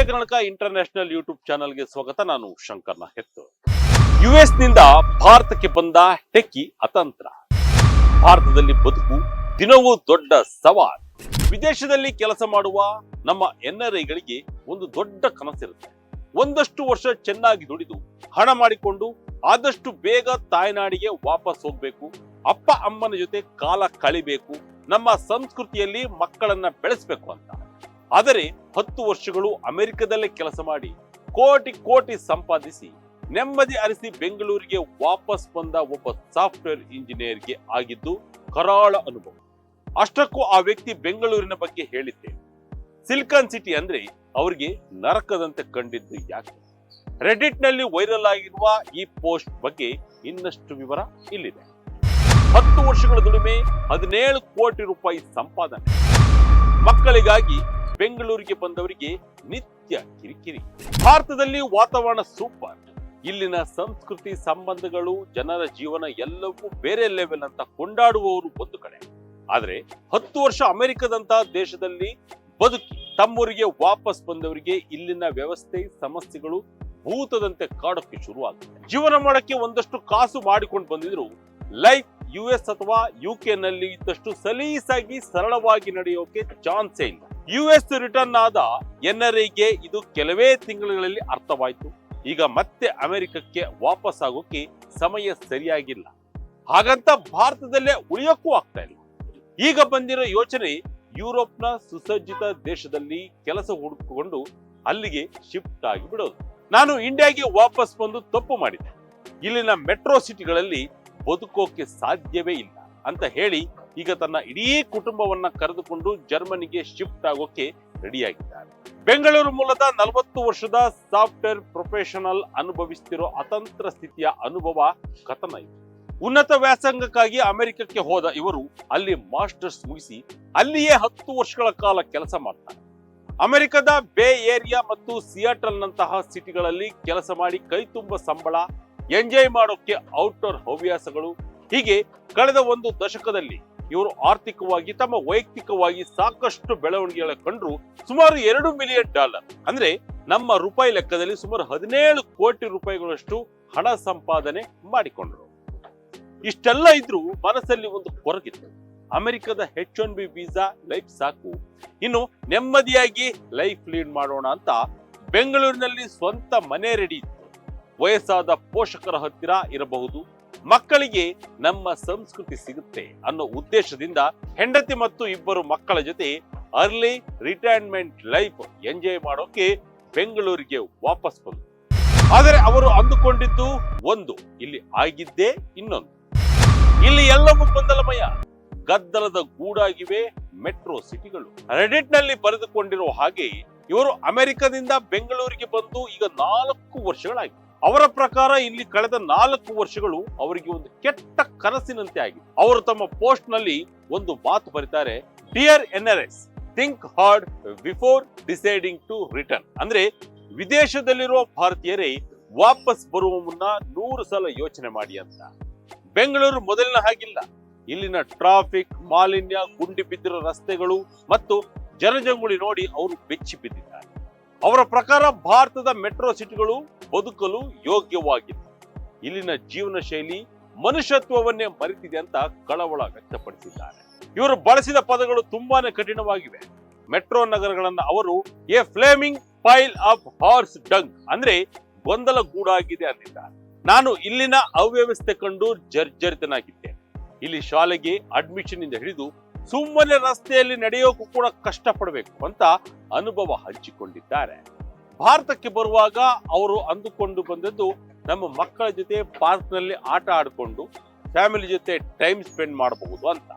Vijaya Karnataka international YouTube ಚಾನಲ್ಗೆ ಸ್ವಾಗತ. ನಾನು ಶಂಕರ್ ಹೆತ್ತು ಯು ಎಸ್ನಿಂದ ಭಾರತಕ್ಕೆ ಬಂದ ಟೆಕ್ಕಿ ಅತಂತ್ರ. ಭಾರತದಲ್ಲಿ ಬದುಕು ದಿನವೂ ದೊಡ್ಡ ಸವಾಲ್. ವಿದೇಶದಲ್ಲಿ ಕೆಲಸ ಮಾಡುವ ನಮ್ಮ ಎನ್ಆರ್ಐಗಳಿಗೆ ಒಂದು ದೊಡ್ಡ ಕನಸಿರುತ್ತೆ. ಒಂದಷ್ಟು ವರ್ಷ ಚೆನ್ನಾಗಿ ದುಡಿದು ಹಣ ಮಾಡಿಕೊಂಡು ಆದಷ್ಟು ಬೇಗ ತಾಯ್ನಾಡಿಗೆ ವಾಪಸ್ ಹೋಗ್ಬೇಕು. ಅಪ್ಪ, ಅಮ್ಮನ ಜೊತೆ ಕಾಲ ಕಳಿಬೇಕು. ನಮ್ಮ ಸಂಸ್ಕೃತಿಯಲ್ಲಿ ಮಕ್ಕಳನ್ನ ಬೆಳೆಸ್ಬೇಕು ಅಂತ. ಆದರೆ ಹತ್ತು ವರ್ಷಗಳು ಅಮೆರಿಕದಲ್ಲೇ ಕೆಲಸ ಮಾಡಿ ಕೋಟಿ ಕೋಟಿ ಸಂಪಾದಿಸಿ ನೆಮ್ಮದಿ ಅರಿಸಿ ಬೆಂಗಳೂರಿಗೆ ವಾಪಸ್ ಬಂದ ಒಬ್ಬ ಸಾಫ್ಟ್ವೇರ್ ಇಂಜಿನಿಯರ್ಗೆ ಆಗಿದ್ದು ಕರಾಳ ಅನುಭವ. ಅಷ್ಟಕ್ಕೂ ಆ ವ್ಯಕ್ತಿ ಬೆಂಗಳೂರಿನ ಬಗ್ಗೆ ಹೇಳಿದ್ದೆ. ಸಿಲಿಕಾನ್ ಸಿಟಿ ಅಂದ್ರೆ ಅವರಿಗೆ ನರಕದಂತೆ ಕಂಡಿದ್ದು ಯಾಕೆ? ರೆಡಿಟ್ನಲ್ಲಿ ವೈರಲ್ ಆಗಿರುವ ಈ ಪೋಸ್ಟ್ ಬಗ್ಗೆ ಇನ್ನಷ್ಟು ವಿವರ ಇಲ್ಲಿದೆ. ಹತ್ತು ವರ್ಷಗಳ ದುಡಿಮೆ, ಹದಿನೇಳು ಕೋಟಿ ರೂಪಾಯಿ ಸಂಪಾದನೆ. ಮಕ್ಕಳಿಗಾಗಿ ಬೆಂಗಳೂರಿಗೆ ಬಂದವರಿಗೆ ನಿತ್ಯ ಕಿರಿಕಿರಿ. ಭಾರತದಲ್ಲಿ ವಾತಾವರಣ ಸೂಪರ್. ಇಲ್ಲಿನ ಸಂಸ್ಕೃತಿ ಸಂಬಂಧಗಳು, ಜನರ ಜೀವನ ಎಲ್ಲವೂ ಬೇರೆ ಲೆವೆಲ್ ಅಂತ ಕೊಂಡಾಡುವವರು ಒಂದು ಕಡೆ. ಆದರೆ ಹತ್ತು ವರ್ಷ ಅಮೆರಿಕದಂತಹ ದೇಶದಲ್ಲಿ ಬದುಕಿ ತಮ್ಮೂರಿಗೆ ವಾಪಸ್ ಬಂದವರಿಗೆ ಇಲ್ಲಿನ ವ್ಯವಸ್ಥೆ, ಸಮಸ್ಯೆಗಳು ಭೂತದಂತೆ ಕಾಡೋಕ್ಕೆ ಶುರುವಾಗುತ್ತೆ. ಜೀವನ ಮಾಡಕ್ಕೆ ಒಂದಷ್ಟು ಕಾಸು ಮಾಡಿಕೊಂಡು ಬಂದಿದ್ರು ಲೈಫ್ ಯು ಎಸ್ ಅಥವಾ ಯು ಕೆ ನಲ್ಲಿ ಇದ್ದಷ್ಟು ಸಲೀಸಾಗಿ ಸರಳವಾಗಿ ನಡೆಯೋಕೆ ಚಾನ್ಸೇ ಇಲ್ಲ. ಯು ಎಸ್ ರಿಟರ್ನ್ ಆದ ಎನ್ಆರ್ಐಗೆ ಇದು ಕೆಲವೇ ತಿಂಗಳುಗಳಲ್ಲಿ ಅರ್ಥವಾಯಿತು. ಈಗ ಮತ್ತೆ ಅಮೆರಿಕಕ್ಕೆ ವಾಪಸ್ ಆಗೋಕೆ ಸಮಯ ಸರಿಯಾಗಿಲ್ಲ. ಹಾಗಂತ ಭಾರತದಲ್ಲೇ ಉಳಿಯೋಕ್ಕೂ ಆಗ್ತಾ ಇಲ್ಲ. ಈಗ ಬಂದಿರೋ ಯೋಚನೆ ಯುರೋಪ್ನ ಸುಸಜ್ಜಿತ ದೇಶದಲ್ಲಿ ಕೆಲಸ ಹುಡುಕಿಕೊಂಡು ಅಲ್ಲಿಗೆ ಶಿಫ್ಟ್ ಆಗಿ ಬಿಡೋದು ನಾನು ಇಂಡಿಯಾಗೆ ವಾಪಸ್ ಬಂದು ತಪ್ಪು ಮಾಡಿದೆ ಇಲ್ಲಿನ ಮೆಟ್ರೋ ಸಿಟಿಗಳಲ್ಲಿ ಬದುಕೋಕೆ ಸಾಧ್ಯವೇ ಇಲ್ಲ ಅಂತ ಹೇಳಿ ಈಗ ತನ್ನ ಇಡೀ ಕುಟುಂಬವನ್ನ ಕರೆದುಕೊಂಡು ಜರ್ಮನಿಗೆ ಶಿಫ್ಟ್ ಆಗೋಕೆ ರೆಡಿಯಾಗಿದ್ದಾರೆ. ಬೆಂಗಳೂರು ಮೂಲದ ನಲವತ್ತು ವರ್ಷದ ಸಾಫ್ಟ್ವೇರ್ ಪ್ರೊಫೆಷನಲ್ ಅನುಭವಿಸ್ತಿರೋ ಅತಂತ್ರ ಸ್ಥಿತಿಯ ಅನುಭವ ಕಥನ ಉನ್ನತ ವ್ಯಾಸಂಗಕ್ಕಾಗಿ ಅಮೆರಿಕಕ್ಕೆ ಹೋದ ಇವರು ಅಲ್ಲಿ ಮಾಸ್ಟರ್ಸ್ ಮುಗಿಸಿ ಅಲ್ಲಿಯೇ ಹತ್ತು ವರ್ಷಗಳ ಕಾಲ ಕೆಲಸ ಮಾಡ್ತಾರೆ. ಅಮೆರಿಕದ ಬೇ ಏರಿಯಾ ಮತ್ತು ಸಿಯಾಟಲ್ ನಂತಹ ಸಿಟಿಗಳಲ್ಲಿ ಕೆಲಸ ಮಾಡಿ ಕೈತುಂಬ ಸಂಬಳ, ಎಂಜಾಯ್ ಮಾಡೋಕೆ ಔಟ್ಡೋರ್ ಹವ್ಯಾಸಗಳು, ಹೀಗೆ ಕಳೆದ ಒಂದು ದಶಕದಲ್ಲಿ ಇವರು ಆರ್ಥಿಕವಾಗಿ ತಮ್ಮ ವೈಯಕ್ತಿಕವಾಗಿ ಸಾಕಷ್ಟು ಬೆಳವಣಿಗೆಗಳ ಕಂಡ್ರು ಸುಮಾರು ಎರಡು ಮಿಲಿಯನ್ ಡಾಲರ್. ಅಂದ್ರೆ ನಮ್ಮ ರೂಪಾಯಿ ಲೆಕ್ಕದಲ್ಲಿ ಸುಮಾರು ಹದಿನೇಳು ಕೋಟಿ ರೂಪಾಯಿಗಳಷ್ಟು ಹಣ ಸಂಪಾದನೆ ಮಾಡಿಕೊಂಡ್ರು. ಇಷ್ಟೆಲ್ಲ ಇದ್ರೂ ಮನಸ್ಸಲ್ಲಿ ಒಂದು ಕೊರಗಿತ್ತು. ಅಮೆರಿಕದ H one B visa life ಸಾಕು. ಇನ್ನು ನೆಮ್ಮದಿಯಾಗಿ ಲೈಫ್ ಲೀಡ್ ಮಾಡೋಣ ಅಂತ ಬೆಂಗಳೂರಿನಲ್ಲಿ ಸ್ವಂತ ಮನೆ ರೆಡಿ ಇತ್ತು. ವಯಸ್ಸಾದ ಪೋಷಕರ ಹತ್ತಿರ ಇರಬಹುದು. ಮಕ್ಕಳಿಗೆ ನಮ್ಮ ಸಂಸ್ಕೃತಿ ಸಿಗುತ್ತೆ ಅನ್ನೋ ಉದ್ದೇಶದಿಂದ ಹೆಂಡತಿ ಮತ್ತು ಇಬ್ಬರು ಮಕ್ಕಳ ಜೊತೆ ಅರ್ಲಿ ರಿಟೈರ್ಮೆಂಟ್ ಲೈಫ್ ಎಂಜಾಯ್ ಮಾಡೋಕೆ ಬೆಂಗಳೂರಿಗೆ ವಾಪಸ್ ಬಂದರು ಆದರೆ ಅವರು ಅಂದುಕೊಂಡಿದ್ದು ಒಂದು, ಇಲ್ಲಿ ಆಗಿದ್ದೇ ಇನ್ನೊಂದು. ಇಲ್ಲಿ ಎಲ್ಲವೂ ಗೊಂದಲಮಯ. ಗದ್ದಲದ ಗೂಡಾಗಿವೆ ಮೆಟ್ರೋ ಸಿಟಿಗಳು. ರೆಡಿಟ್ನಲ್ಲಿ ಬರೆದುಕೊಂಡಿರುವ ಹಾಗೆ ಇವರು ಅಮೆರಿಕದಿಂದ ಬೆಂಗಳೂರಿಗೆ ಬಂದು ಈಗ ನಾಲ್ಕು ವರ್ಷಗಳಾಗಿವೆ ಅವರ ಪ್ರಕಾರ ಇಲ್ಲಿ ಕಳೆದ ನಾಲ್ಕು ವರ್ಷಗಳು ಅವರಿಗೆ ಒಂದು ಕೆಟ್ಟ ಕನಸಿನಂತೆ ಆಗಿದೆ. ಅವರು ತಮ್ಮ ಪೋಸ್ಟ್ನಲ್ಲಿ ಒಂದು ಮಾತು ಬರೀತಾರೆ dear N R S think hard before deciding to return ಅಂದ್ರೆ ವಿದೇಶದಲ್ಲಿರುವ ಭಾರತೀಯರೇ ವಾಪಸ್ ಬರುವ ಮುನ್ನ ನೂರು ಸಲ ಯೋಚನೆ ಮಾಡಿ ಅಂತ. ಬೆಂಗಳೂರು ಮೊದಲಿನ ಹಾಗಿಲ್ಲ. ಇಲ್ಲಿನ ಟ್ರಾಫಿಕ್ ಮಾಲಿನ್ಯ, ಗುಂಡಿ ಬಿದ್ದಿರೋ ರಸ್ತೆಗಳು ಮತ್ತು ಜನಜಂಗುಳಿ ನೋಡಿ ಅವರು ಬೆಚ್ಚಿ ಬಿದ್ದಿದ್ದಾರೆ. ಅವರ ಪ್ರಕಾರ ಭಾರತದ ಮೆಟ್ರೋ ಸಿಟಿಗಳು ಬದುಕಲು ಯೋಗ್ಯವಾಗಿತ್ತು. ಇಲ್ಲಿನ ಜೀವನ ಶೈಲಿ ಮನುಷ್ಯತ್ವವನ್ನೇ ಮರೆತಿದೆ ಅಂತ ಕಳವಳ ವ್ಯಕ್ತಪಡಿಸಿದ್ದಾರೆ. ಇವರು ಬಳಸಿದ ಪದಗಳು ತುಂಬಾನೇ ಕಠಿಣವಾಗಿವೆ. ಮೆಟ್ರೋ ನಗರಗಳನ್ನ ಅವರು a flaming pile of horse dung ಅಂದ್ರೆ ಗೊಂದಲ ಗೂಡಾಗಿದೆ ಅಂದಿದ್ದಾರೆ. ನಾನು ಇಲ್ಲಿನ ಅವ್ಯವಸ್ಥೆ ಕಂಡು ಜರ್ಜರಿತನಾಗಿದ್ದೇನೆ ಇಲ್ಲಿ ಶಾಲೆಗೆ ಅಡ್ಮಿಷನ್ ಇಂದ ಹಿಡಿದು ಸುಮ್ಮನೆ ರಸ್ತೆಯಲ್ಲಿ ನಡೆಯೋಕ್ಕೂ ಕೂಡ ಕಷ್ಟಪಡಬೇಕು ಅಂತ ಅನುಭವ ಹಂಚಿಕೊಂಡಿದ್ದಾರೆ. ಭಾರತಕ್ಕೆ ಬರುವಾಗ ಅವರು ಅಂದುಕೊಂಡು ಬಂದದ್ದು ನಮ್ಮ ಮಕ್ಕಳ ಜೊತೆ ಪಾರ್ಕ್ನಲ್ಲಿ ಆಟ ಆಡಿಕೊಂಡು ಫ್ಯಾಮಿಲಿ ಜೊತೆ ಟೈಮ್ ಸ್ಪೆಂಡ್ ಮಾಡಬಹುದು ಅಂತ.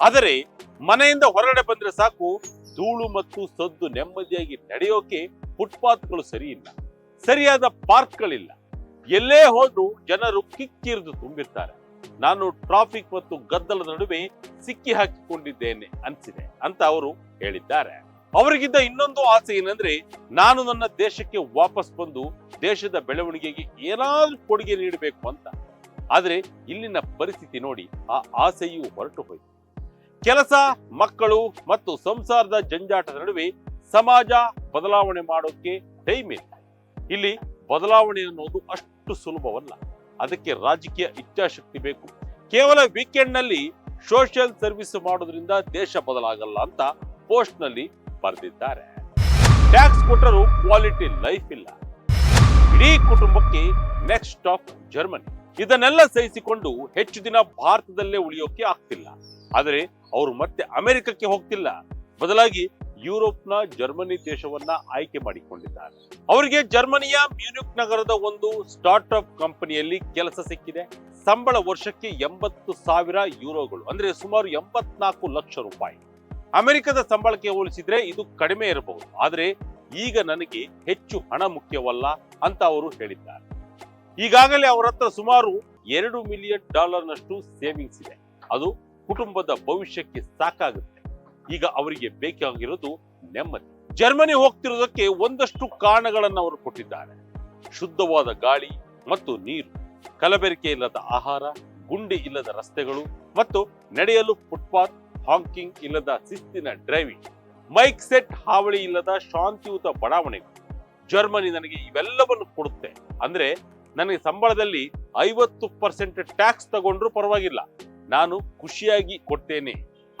ಆದರೆ ಮನೆಯಿಂದ ಹೊರಗಡೆ ಬಂದ್ರೆ ಸಾಕು, ಧೂಳು ಮತ್ತು ಸದ್ದು ನೆಮ್ಮದಿಯಾಗಿ ನಡೆಯೋಕೆ ಫುಟ್ಪಾತ್ಗಳು ಸರಿ ಇಲ್ಲ. ಸರಿಯಾದ ಪಾರ್ಕ್ಗಳಿಲ್ಲ. ಎಲ್ಲೇ ಹೋದ್ರೂ ಜನರು ಕಿಕ್ಕಿರಿದು ತುಂಬಿರ್ತಾರೆ. ನಾನು ಟ್ರಾಫಿಕ್ ಮತ್ತು ಗದ್ದಲದ ನಡುವೆ ಸಿಕ್ಕಿ ಹಾಕಿಕೊಂಡಿದ್ದೇನೆ ಅನ್ಸಿದೆ ಅಂತ ಅವರು ಹೇಳಿದ್ದಾರೆ. ಅವರಿಗಿದ್ದ ಇನ್ನೊಂದು ಆಸೆ ಏನಂದ್ರೆ, ನಾನು ನನ್ನ ದೇಶಕ್ಕೆ ವಾಪಸ್ ಬಂದು ದೇಶದ ಬೆಳವಣಿಗೆಗೆ ಏನಾದ್ರೂ ಕೊಡುಗೆ ನೀಡಬೇಕು ಅಂತ. ಆದ್ರೆ ಇಲ್ಲಿನ ಪರಿಸ್ಥಿತಿ ನೋಡಿ, ಆ ಆಸೆಯೂ ಹೊರಟು ಹೋಯಿತು. ಕೆಲಸ, ಮಕ್ಕಳು ಮತ್ತು ಸಂಸಾರದ ಜಂಜಾಟದ ನಡುವೆ ಸಮಾಜ ಬದಲಾವಣೆ ಮಾಡೋಕೆ ಟೈಮ್ ಇಲ್ಲ. ಇಲ್ಲಿ ಬದಲಾವಣೆ ಅನ್ನೋದು ಅಷ್ಟು ಸುಲಭವಲ್ಲ. ಅದಕ್ಕೆ ರಾಜಕೀಯ ಇಚ್ಛಾಶಕ್ತಿ ಬೇಕು. ಕೇವಲ ವೀಕೆಂಡ್ನಲ್ಲಿ ಸೋಷಿಯಲ್ ಸರ್ವಿಸ್ ಮಾಡೋದ್ರಿಂದ ದೇಶ ಬದಲಾಗಲ್ಲ ಅಂತ ಪೋಸ್ಟ್ನಲ್ಲಿ ಬರೆದಿದ್ದಾರೆ. ಟ್ಯಾಕ್ಸ್ ಕೊಟ್ಟರು ಕ್ವಾಲಿಟಿ ಲೈಫ್ ಇಲ್ಲ. ಇಡೀ ಕುಟುಂಬಕ್ಕೆ ನೆಕ್ಸ್ಟ್ ಆಫ್ ಜರ್ಮನಿ. ಇದನ್ನೆಲ್ಲ ಸಹಿಸಿಕೊಂಡು ಹೆಚ್ಚು ದಿನ ಭಾರತದಲ್ಲೇ ಉಳಿಯೋಕೆ ಆಗ್ತಿಲ್ಲ. ಆದರೆ ಅವರು ಮತ್ತೆ ಅಮೆರಿಕಕ್ಕೆ ಹೋಗ್ತಿಲ್ಲ. ಬದಲಾಗಿ ಯುರೋಪ್ನ ಜರ್ಮನಿ ದೇಶವನ್ನ ಆಯ್ಕೆ ಮಾಡಿಕೊಂಡಿದ್ದಾರೆ. ಅವರಿಗೆ ಜರ್ಮನಿಯ ಮ್ಯೂನಿಕ್ ನಗರದ ಒಂದು ಸ್ಟಾರ್ಟ್ಅಪ್ ಕಂಪನಿಯಲ್ಲಿ ಕೆಲಸ ಸಿಕ್ಕಿದೆ. ಸಂಬಳ ವರ್ಷಕ್ಕೆ ಎಂಬತ್ತು ಸಾವಿರ ಯೂರೋಗಳು, ಅಂದ್ರೆ ಸುಮಾರು ಎಂಬತ್ನಾಲ್ಕು ಲಕ್ಷ ರೂಪಾಯಿ. ಅಮೆರಿಕದ ಸಂಬಳಕ್ಕೆ ಹೋಲಿಸಿದ್ರೆ ಇದು ಕಡಿಮೆ ಇರಬಹುದು. ಆದರೆ ಈಗ ನನಗೆ ಹೆಚ್ಚು ಹಣ ಮುಖ್ಯವಲ್ಲ ಅಂತ ಅವರು ಹೇಳಿದ್ದಾರೆ. ಈಗಾಗಲೇ ಅವರ ಸುಮಾರು ಎರಡು ಮಿಲಿಯನ್ ಡಾಲರ್ನಷ್ಟು ಸೇವಿಂಗ್ಸ್ ಇದೆ. ಅದು ಕುಟುಂಬದ ಭವಿಷ್ಯಕ್ಕೆ ಸಾಕಾಗುತ್ತೆ. ಈಗ ಅವರಿಗೆ ಬೇಕಾಗಿರೋದು ನೆಮ್ಮದಿ. ಜರ್ಮನಿ ಹೋಗ್ತಿರೋದಕ್ಕೆ ಒಂದಷ್ಟು ಕಾರಣಗಳನ್ನು ಅವರು ಕೊಟ್ಟಿದ್ದಾರೆ. ಶುದ್ಧವಾದ ಗಾಳಿ ಮತ್ತು ನೀರು, ಕಲಬೆರಕೆ ಇಲ್ಲದ ಆಹಾರ, ಗುಂಡಿ ಇಲ್ಲದ ರಸ್ತೆಗಳು ಮತ್ತು ನಡೆಯಲು ಫುಟ್ಪಾತ್ ಹಾಂಕಿಂಗ್ ಇಲ್ಲದ ಶಿಸ್ತಿನ ಡ್ರೈವಿಂಗ್ ಮೈಕ್ ಸೆಟ್ ಹಾವಳಿ ಇಲ್ಲದ ಶಾಂತಿಯುತ ಬಡಾವಣೆಗಳು. ಜರ್ಮನಿ ನನಗೆ ಇವೆಲ್ಲವನ್ನು ಕೊಡುತ್ತೆ. ಅಂದ್ರೆ ನನಗೆ ಸಂಬಳದಲ್ಲಿ ಐವತ್ತು ಪರ್ಸೆಂಟ್ ಟ್ಯಾಕ್ಸ್ ತಗೊಂಡ್ರು ಪರವಾಗಿಲ್ಲ. ನಾನು ಖುಷಿಯಾಗಿ ಕೊಡ್ತೇನೆ.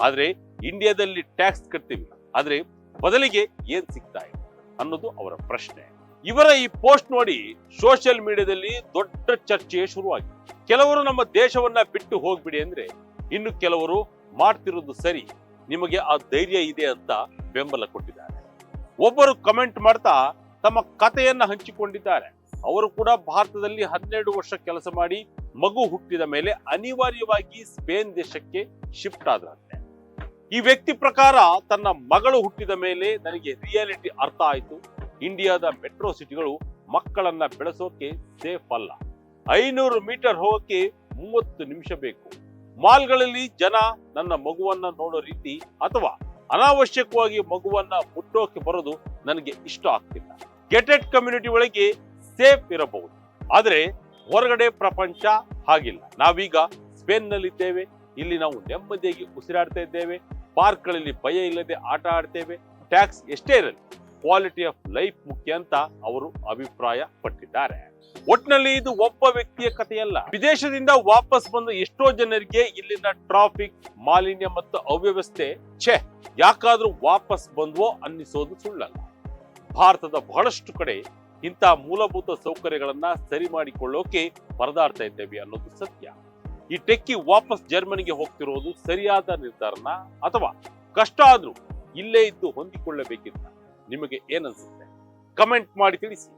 ಆದ್ರೆ ಇಂಡಿಯಾದಲ್ಲಿ ಟ್ಯಾಕ್ಸ್ ಕಟ್ತೀವಿ. ಆದ್ರೆ ಬದಲಿಗೆ ಏನ್ ಸಿಗ್ತಾ ಇದೆ ಅನ್ನೋದು ಅವರ ಪ್ರಶ್ನೆ. ಇವರ ಈ ಪೋಸ್ಟ್ ನೋಡಿ ಸೋಷಿಯಲ್ ಮೀಡಿಯಾದಲ್ಲಿ ದೊಡ್ಡ ಚರ್ಚೆ ಶುರುವಾಗಿದೆ. ಕೆಲವರು ನಮ್ಮ ದೇಶವನ್ನ ಬಿಟ್ಟು ಹೋಗ್ಬಿಡಿ ಅಂದ್ರೆ ಇನ್ನು ಕೆಲವರು ಮಾಡ್ತಿರೋದು ಸರಿ. ನಿಮಗೆ ಆ ಧೈರ್ಯ ಇದೆ ಅಂತ ಬೆಂಬಲ ಕೊಟ್ಟಿದ್ದಾರೆ. ಒಬ್ಬರು ಕಮೆಂಟ್ ಮಾಡ್ತಾ ತಮ್ಮ ಕಥೆಯನ್ನ ಹಂಚಿಕೊಂಡಿದ್ದಾರೆ. ಅವರು ಕೂಡ ಭಾರತದಲ್ಲಿ ಹನ್ನೆರಡು ವರ್ಷ ಕೆಲಸ ಮಾಡಿ ಮಗು ಹುಟ್ಟಿದ ಮೇಲೆ ಅನಿವಾರ್ಯವಾಗಿ ಸ್ಪೇನ್ ದೇಶಕ್ಕೆ ಶಿಫ್ಟ್ ಆದ್ರಂತೆ ಈ ವ್ಯಕ್ತಿ ಪ್ರಕಾರ ತನ್ನ ಮಗಳು ಹುಟ್ಟಿದ ಮೇಲೆ ನನಗೆ ರಿಯಾಲಿಟಿ ಅರ್ಥ ಆಯಿತು. ಇಂಡಿಯಾದ ಮೆಟ್ರೋ ಸಿಟಿಗಳು ಮಕ್ಕಳನ್ನ ಬೆಳೆಸೋಕೆ ಸೇಫ್ ಅಲ್ಲ. ಐನೂರು ಮೀಟರ್ ಹೋಗಕ್ಕೆ ಮೂವತ್ತು ನಿಮಿಷ ಬೇಕು. ಮಾಲ್ಗಳಲ್ಲಿ ಜನ ನನ್ನ ಮಗುವನ್ನ ನೋಡೋ ರೀತಿ ಅಥವಾ ಅನಾವಶ್ಯಕವಾಗಿ ಮಗುವನ್ನ ಮುಟ್ಟೋಕೆ ಬರೋದು ನನಗೆ ಇಷ್ಟ ಆಗ್ತಿಲ್ಲ. ಗೆಟೆಡ್ ಕಮ್ಯುನಿಟಿ ಒಳಗೆ ಸೇಫ್ ಇರಬಹುದು. ಆದರೆ ಹೊರಗಡೆ ಪ್ರಪಂಚ ಹಾಗಿಲ್ಲ. ನಾವೀಗ ಸ್ಪೇನ್ ನಲ್ಲಿದ್ದೇವೆ ಇಲ್ಲಿ ನಾವು ನೆಮ್ಮದಿಯಾಗಿ ಉಸಿರಾಡ್ತಾ ಇದ್ದೇವೆ. ಪಾರ್ಕ್ಗಳಲ್ಲಿ ಭಯ ಇಲ್ಲದೆ ಆಟ ಆಡ್ತೇವೆ. ಟ್ಯಾಕ್ಸ್ ಎಷ್ಟೇ ಇರಲಿ, ಕ್ವಾಲಿಟಿ ಆಫ್ ಲೈಫ್ ಮುಖ್ಯ ಅಂತ ಅವರು ಅಭಿಪ್ರಾಯ ಪಟ್ಟಿದ್ದಾರೆ. ಒಟ್ನಲ್ಲಿ ಇದು ಒಬ್ಬ ವ್ಯಕ್ತಿಯ ಕಥೆಯಲ್ಲ. ವಿದೇಶದಿಂದ ವಾಪಸ್ ಬಂದ ಎಷ್ಟೋ ಜನರಿಗೆ ಇಲ್ಲಿನ ಟ್ರಾಫಿಕ್, ಮಾಲಿನ್ಯ ಮತ್ತು ಅವ್ಯವಸ್ಥೆ ಛೆ, ಯಾಕಾದ್ರೂ ವಾಪಸ್ ಬಂದ್ವೋ ಅನ್ನಿಸೋದು ಸುಳ್ಳಲ್ಲ. ಭಾರತದ ಬಹಳಷ್ಟು ಕಡೆ ಇಂತಹ ಮೂಲಭೂತ ಸೌಕರ್ಯಗಳನ್ನ ಸರಿ ಮಾಡಿಕೊಳ್ಳೋಕೆ ಪರದಾಡ್ತಾ ಇದ್ದೇವೆ ಅನ್ನೋದು ಸತ್ಯ. ಈ ಟೆಕ್ಕಿ ವಾಪಸ್ ಜರ್ಮನಿಗೆ ಹೋಗ್ತಿರೋದು ಸರಿಯಾದ ನಿರ್ಧಾರನ? ಅಥವಾ ಕಷ್ಟ ಆದ್ರೂ ಇಲ್ಲೇ ಇದ್ದು ಹೊಂದಿಕೊಳ್ಳಬೇಕಿತ್ತ? ನಿಮಗೆ ಏನನ್ಸುತ್ತೆ ಕಮೆಂಟ್ ಮಾಡಿ ತಿಳಿಸಿ.